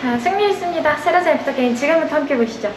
자, 승리 있습니다. 세라자 애프터 게임 지금부터 함께 보시죠.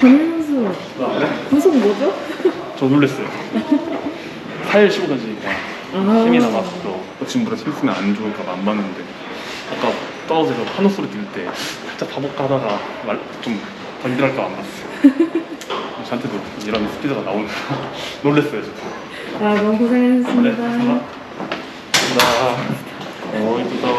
권현 선수 구속 뭐죠? 저 놀랬어요. 4일 쉬고 가지니까 아. 힘이 나가서 또 지금 보다 실수는 안 좋을까 봐 안 봤는데 아까 떨어져서 한호 소리 들을 때 살짝 바보 가다가 말, 좀 던질할까 안 봤어요. 저한테도 이런 스피드가 나오는 놀랬어요. 진짜. 아, 너무 고생하셨습니다. Hoy tú estabas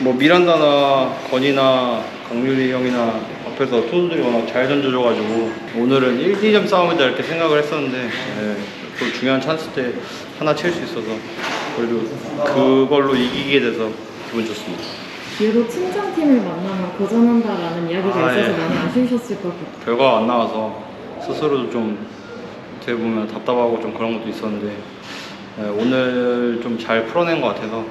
뭐 미란다나 건이나 강유리 형이나 앞에서 투수들이 워낙 잘 던져줘가지고 오늘은 1, 2점 싸움이다 이렇게 생각을 했었는데 예, 또 중요한 찬스 때 하나 칠 수 있어서 그래도 그걸로 이기게 돼서 기분 좋습니다. 유독 친정팀을 만나면 고전한다라는 이야기가 아, 있어서 예. 많이 아쉬우셨을 것 같아요. 결과가 안 나와서 스스로도 좀 어떻게 보면 답답하고 좀 그런 것도 있었는데 예, 오늘 좀 잘 풀어낸 것 같아서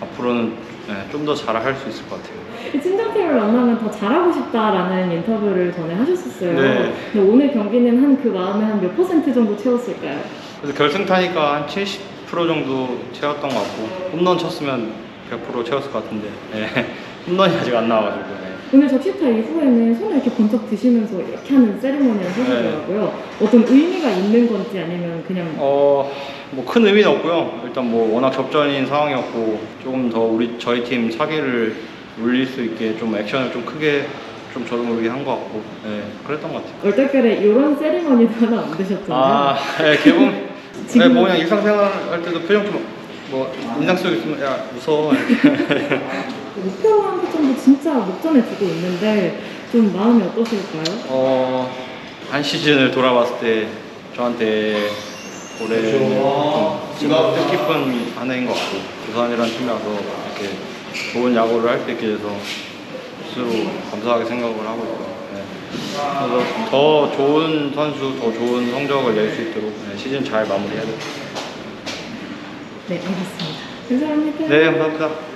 앞으로는 예, 좀더 잘할 수 있을 것 같아요. 친정팀을 만나면 더 잘하고 싶다라는 인터뷰를 전에 하셨었어요. 네. 근데 오늘 경기는 한 그 마음에 한 몇 퍼센트 정도 채웠을까요? 그래서 결승 타니까 한 70% 정도 채웠던 것 같고 홈런 쳤으면 100% 채웠을 것 같은데 예, 홈런이 아직 안 나와가지고 예. 오늘 적시타 이후에는 손을 이렇게 번쩍 드시면서 이렇게 하는 세리머니를 하시더라고요. 어떤 의미가 있는 건지 아니면 그냥 어, 뭐 큰 의미는 없고요. 일단 뭐 워낙 접전인 상황이었고 조금 더 우리 저희 팀 사기를 올릴 수 있게 좀 액션을 좀 크게 좀 저도 모르게 한 것 같고 예, 그랬던 것 같아요. 얼떨결에 이런 세리머니도 하나 만드셨잖아요. 아, 예, 개봉. 네, 지금- 뭐 그냥 일상생활 할 때도 표정 좀 뭐 인상 쓰고 있으면 야 무서워 이렇게. 목표 한 타점도 진짜 목전에 두고 있는데 좀 마음이 어떠실까요? 어, 한 시즌을 돌아봤을 때 저한테 올해는 좀 뜻깊은 한 해인 것 같고 부산이라는 팀에 와서 이렇게 좋은 야구를 할 수 있게 돼서 스스로 감사하게 생각을 하고 있고요. 네. 그래서 더 좋은 선수, 더 좋은 성적을 낼 수 있도록 네, 시즌 잘 마무리해야 돼요. 네, 알겠습니다. 감사합니다. 네, 감사합니다.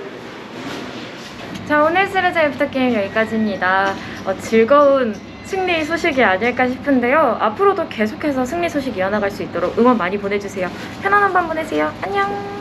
자, 오늘 스레자 애프터 게임 여기까지입니다. 어, 즐거운 승리 소식이 아닐까 싶은데요. 앞으로도 계속해서 승리 소식 이어나갈 수 있도록 응원 많이 보내주세요. 편안한 밤 보내세요. 안녕!